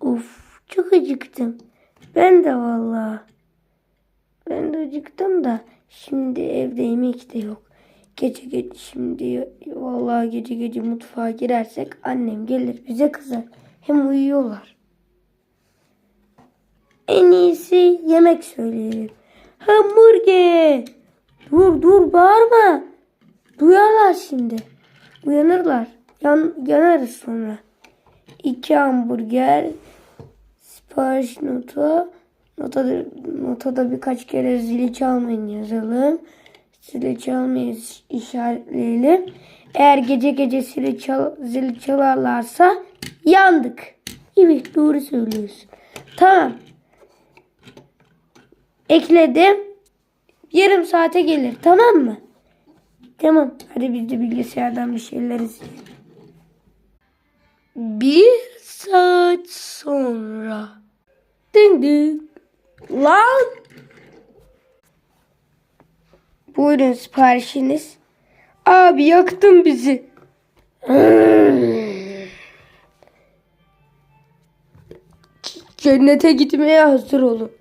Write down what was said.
Of çok acıktım. Ben de vallahi. Ben de acıktım da şimdi evde yemek de yok. Gece gece şimdi vallahi gece gece mutfağa girersek annem gelir bize kızar. Hem uyuyorlar. En iyisi yemek söyleyelim. Hamburger. Dur dur bağırma. Duyarlar şimdi. Uyanırlar. Yan, yanarız sonra. İki hamburger. Sipariş notu. Notada, notada birkaç kere zili çalmayın yazalım. Zili çalmayın işaretleyelim. Eğer gece gece zili, çal, zili çalarlarsa yandık. Evet doğru söylüyorsun. Tamam. Ekledim. Yarım saate gelir tamam mı? Tamam. Hadi biz de bilgisayardan bir şeyler izleyelim. Bir saat sonra. Ding. Lan. Buyurun siparişiniz. Abi yaktın bizi. Cennete gitmeye hazır olun.